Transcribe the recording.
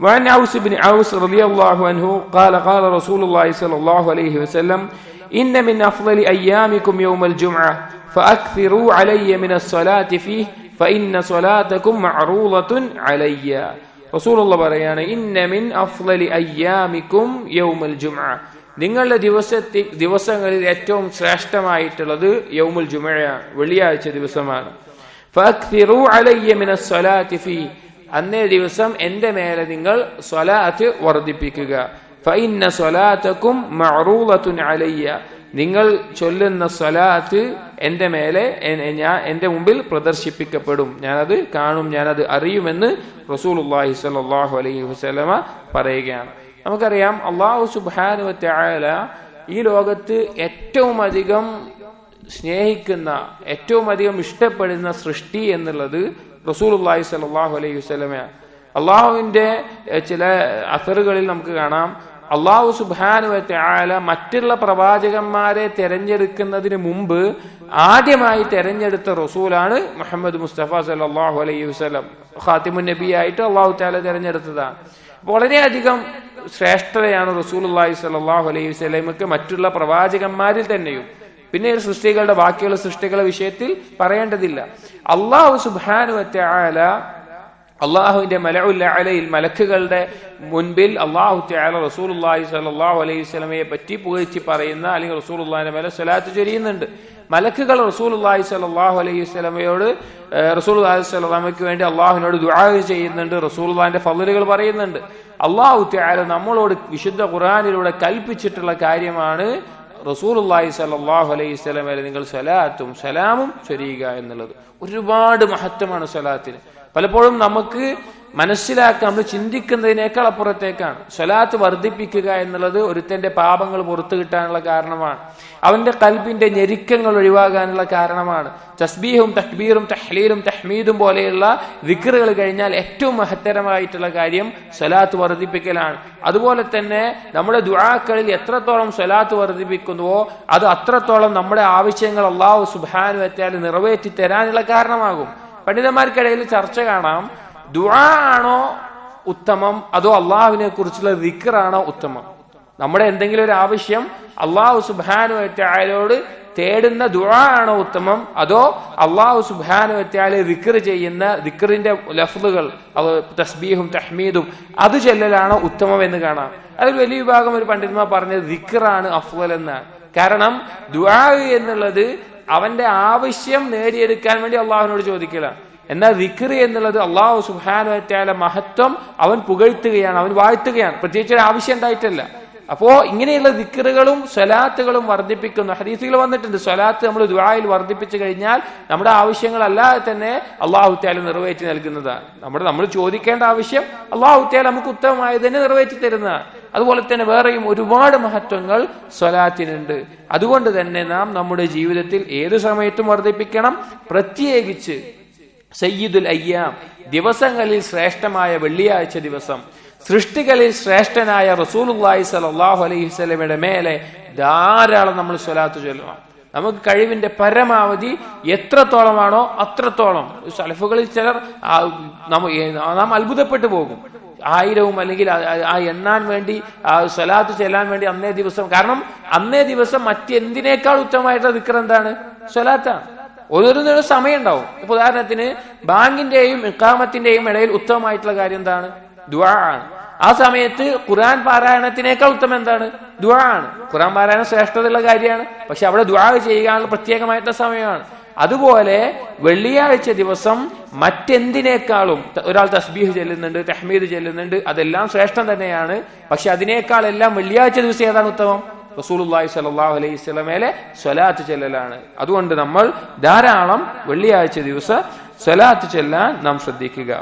وعن عوس بن عوس رضي الله عنه قال قال رسول الله صلى الله عليه وسلم إن من أفضل أيامكم يوم الجمعة فأكثروا علي من الصلاة فيه فإن صلاتكم معروضة علي رسول الله പറയാണ് إن من أفضل أيامكم يوم الجمعة നിങ്ങളുടെ ദിവസത്തി ദിവസങ്ങളിൽ ഏറ്റവും ശ്രേഷ്ഠമായിട്ടുള്ളത് യൗമുൽ ജുമഴയാണ് വെള്ളിയാഴ്ച ദിവസമാണ് അന്നേ ദിവസം എന്റെ മേലെ നിങ്ങൾ സ്വലാത്ത് വർദ്ധിപ്പിക്കുക. ഫൈന്ന സ്വലാത്തക്കും മഅറൂളത്തുൻ അലയ്യ. നിങ്ങൾ ചൊല്ലുന്ന സ്വലാത്ത് എന്റെ മേലെ ഞാൻ എന്റെ മുമ്പിൽ പ്രദർശിപ്പിക്കപ്പെടും. ഞാനത് കാണും ഞാനത് അറിയുമെന്ന് റസൂലുള്ളാഹി സ്വല്ലല്ലാഹു അലൈഹി വസല്ലമ പറയുകയാണ്. നമുക്കറിയാം അള്ളാഹു സുബാനു ഈ ലോകത്ത് ഏറ്റവും അധികം സ്നേഹിക്കുന്ന ഏറ്റവും അധികം ഇഷ്ടപ്പെടുന്ന സൃഷ്ടി എന്നുള്ളത് റസൂലുള്ളാഹി സലാഹു അലൈഹി വസല്ലമയാണ് അള്ളാഹുവിന്റെ ചില അസറുകളിൽ നമുക്ക് കാണാം. അള്ളാഹു സുബാനുവത്തെ ആല മറ്റുള്ള പ്രവാചകന്മാരെ തെരഞ്ഞെടുക്കുന്നതിന് മുമ്പ് ആദ്യമായി തെരഞ്ഞെടുത്ത റസൂലാണ് മുഹമ്മദ് മുസ്തഫ സല്ലല്ലാഹു അലൈഹി വസല്ലം. ഖാത്തിമുൻ നബിയായിട്ട് അള്ളാഹു താല തെരഞ്ഞെടുത്തതാണ്. വളരെയധികം ശ്രേഷ്ഠതയാണ് റസൂൽ റസൂലുള്ളാഹി സലാഹു അലൈഹി വസ്ലമക്ക് മറ്റുള്ള പ്രവാചകന്മാരിൽ തന്നെയും. പിന്നെ സൃഷ്ടികളുടെ ബാക്കിയുള്ള സൃഷ്ടികളുടെ വിഷയത്തിൽ പറയേണ്ടതില്ല. അള്ളാഹു സുബാനു ആല അള്ളാഹുവിന്റെ മലയിൽ മലക്കുകളുടെ മുൻപിൽ അള്ളാഹു തആല റസൂലുള്ളാഹി സ്വല്ലല്ലാഹു അലൈഹി സ്വലമയെ പറ്റി പുകഴ്ത്തി പറയുന്ന അല്ലെങ്കിൽ റസൂലുള്ളാഹിന്റെ മേലെ സ്വലാത്ത് ചൊരിയുന്നുണ്ട്. മലക്കുകൾ റസൂലുള്ളാഹി സ്വല്ലല്ലാഹു അലൈഹി വസല്ലമയോട് റസൂലുള്ളാഹി സ്വല്ലല്ലാഹുക്ക് വേണ്ടി അള്ളാഹുവിനോട് ദുആ ചെയ്യുന്നുണ്ട് റസൂലുള്ളാഹിന്റെ ഫലലുകൾ പറയുന്നുണ്ട്. അള്ളാഹു തആല നമ്മളോട് വിശുദ്ധ ഖുർആനിലൂടെ കൽപ്പിച്ചിട്ടുള്ള കാര്യമാണ് റസൂലുള്ളാഹി സ്വല്ലല്ലാഹു അലൈഹി വസല്ലമയിൽ നിങ്ങൾ സലാത്തും സലാമും ചൊരിയുക എന്നുള്ളത് ഒരുപാട് മഹത്വമാണ് സലാത്തിന് പലപ്പോഴും നമുക്ക് മനസ്സിലാക്കാൻ നമ്മൾ ചിന്തിക്കുന്നതിനേക്കാൾ അപ്പുറത്തേക്കാണ്. സ്വലാത്ത് വർദ്ധിപ്പിക്കുക എന്നുള്ളത് ഒരുത്തന്റെ പാപങ്ങൾ പുറത്തു കിട്ടാനുള്ള കാരണമാണ്. അവന്റെ കൽബിന്റെ ഞെരുക്കങ്ങൾ ഒഴിവാകാനുള്ള കാരണമാണ്. തസ്ബീഹും തക്ബീറും തഹ്ലീലും തഹ്മീദും പോലെയുള്ള വിക്റുകൾ കഴിഞ്ഞാൽ ഏറ്റവും മഹത്തരമായിട്ടുള്ള കാര്യം സ്വലാത്ത് വർദ്ധിപ്പിക്കലാണ്. അതുപോലെ തന്നെ നമ്മുടെ ദുആക്കളിൽ എത്രത്തോളം സ്വലാത്ത് വർദ്ധിപ്പിക്കുന്നുവോ അത് അത്രത്തോളം നമ്മുടെ ആവശ്യങ്ങൾ അള്ളാഹു സുബാനു വെച്ചാൽ നിറവേറ്റി തരാനുള്ള കാരണമാകും. പണ്ഡിതന്മാർക്കിടയിൽ ചർച്ച കാണാം. ദുആ ആണോ ഉത്തമം? അതോ അള്ളാഹുവിനെ കുറിച്ചുള്ള വിക്റാണോ ഉത്തമം? നമ്മുടെ എന്തെങ്കിലും ഒരു ആവശ്യം അള്ളാഹു സുബാനു വറ്റായാലോട് തേടുന്ന ദുആ ആണോ ഉത്തമം? അതോ അള്ളാഹു സുബാനു വറ്റായാലെ വിക്ർ ചെയ്യുന്ന വിക്റിന്റെ ലഫ്ലുകൾ തസ്ബീഹും തഹ്മീദും അത് ചെല്ലലാണോ ഉത്തമം എന്ന് കാണാം. അതൊരു വലിയ വിഭാഗം ഒരു പണ്ഡിതന്മാർ പറഞ്ഞത് വിക്റാണ് അഫ്വൽ എന്ന് കാരണം ദുആ എന്നുള്ളത് അവന്റെ ആവശ്യം നേടിയെടുക്കാൻ വേണ്ടി അള്ളാഹുവിനോട് ചോദിക്കലാണ്. എന്നാൽ വിക്രി എന്നുള്ളത് അള്ളാഹു സുബാനുവറ്റാല മഹത്വം അവൻ പുകഴ്ത്തുകയാണ് അവൻ വാഴ്ത്തുകയാണ്. പ്രത്യേകിച്ച് ഒരു ആവശ്യം ഉണ്ടായിട്ടല്ല. അപ്പോ ഇങ്ങനെയുള്ള ദിക്കറുകളും സ്വലാത്തുകളും വർദ്ധിപ്പിക്കുന്നു. ഹദീസുകൾ വന്നിട്ടുണ്ട്. സ്വലാത്ത് നമ്മൾ ദുആയിൽ വർദ്ധിപ്പിച്ചു കഴിഞ്ഞാൽ നമ്മുടെ ആവശ്യങ്ങളല്ലാതെ തന്നെ അള്ളാഹുത്യാല നിറവേറ്റി നൽകുന്നതാണ്. നമ്മുടെ നമ്മൾ ചോദിക്കേണ്ട ആവശ്യം അള്ളാഹുത്യാല നമുക്ക് ഉത്തമമായി തന്നെ നിറവേറ്റി തരുന്നതാണ്. അതുപോലെ തന്നെ വേറെയും ഒരുപാട് മഹത്വങ്ങൾ സ്വലാത്തിനുണ്ട്. അതുകൊണ്ട് തന്നെ നാം നമ്മുടെ ജീവിതത്തിൽ ഏത് സമയത്തും വർദ്ധിപ്പിക്കണം. പ്രത്യേകിച്ച് സയ്യിദുൽ അയ്യാം. ദിവസങ്ങളിൽ ശ്രേഷ്ഠമായ വെള്ളിയാഴ്ച ദിവസം. സൃഷ്ടികളിൽ ശ്രേഷ്ഠനായ റസൂലുള്ളാഹി സ്വല്ലല്ലാഹു അലൈഹി സ്വലമയുടെ മേലെ ധാരാളം നമ്മൾ സ്വലാത്ത് ചൊല്ലണം നമുക്ക് കഴിവിന്റെ പരമാവധി എത്രത്തോളമാണോ അത്രത്തോളം. സലഫുകളിൽ ചിലർ നാം അത്ഭുതപ്പെട്ടു പോകും. ആയിരവും അല്ലെങ്കിൽ ആ എണ്ണാൻ വേണ്ടി ആ സ്വലാത്ത് ചെല്ലാൻ വേണ്ടി അന്നേ ദിവസം. കാരണം അന്നേ ദിവസം മറ്റെന്തിനേക്കാൾ ഉത്തമമായിട്ടുള്ള ദിക്കർ എന്താണ്? സ്വലാത്താണ്. ഓരോന്നിനും സമയം ഉണ്ടാവും ഇപ്പൊ ഉദാഹരണത്തിന് ബാങ്കിന്റെയും ഇക്കാമത്തിന്റെയും ഇടയിൽ ഉത്തമമായിട്ടുള്ള കാര്യം എന്താണ്? ദുആ ആണ്. ആ സമയത്ത് ഖുറാൻ പാരായണത്തിനേക്കാൾ ഉത്തമം എന്താണ്? ദുആ ആണ്. ഖുർആൻ പാരായണം ശ്രേഷ്ഠതയുള്ള കാര്യമാണ്. പക്ഷെ അവിടെ ദ്വാ ചെയ്യാനുള്ള പ്രത്യേകമായിട്ടുള്ള സമയമാണ്. അതുപോലെ വെള്ളിയാഴ്ച ദിവസം മറ്റെന്തിനേക്കാളും ഒരാൾ തസ്ബീഹ് ചെല്ലുന്നുണ്ട് തഹ്മീദ് ചെല്ലുന്നുണ്ട് അതെല്ലാം ശ്രേഷ്ഠം തന്നെയാണ്. പക്ഷെ അതിനേക്കാളെല്ലാം വെള്ളിയാഴ്ച ദിവസം ഏതാണ് ഉത്തമം? റസൂലുള്ളാഹി സ്വല്ലല്ലാഹു അലൈഹി സ്വലമേലെ സ്വലാത്ത് ചെല്ലലാണ്. അതുകൊണ്ട് നമ്മൾ ധാരാളം വെള്ളിയാഴ്ച ദിവസം സ്വലാത്ത് ചെല്ലാൻ നാം ശ്രദ്ധിക്കുക.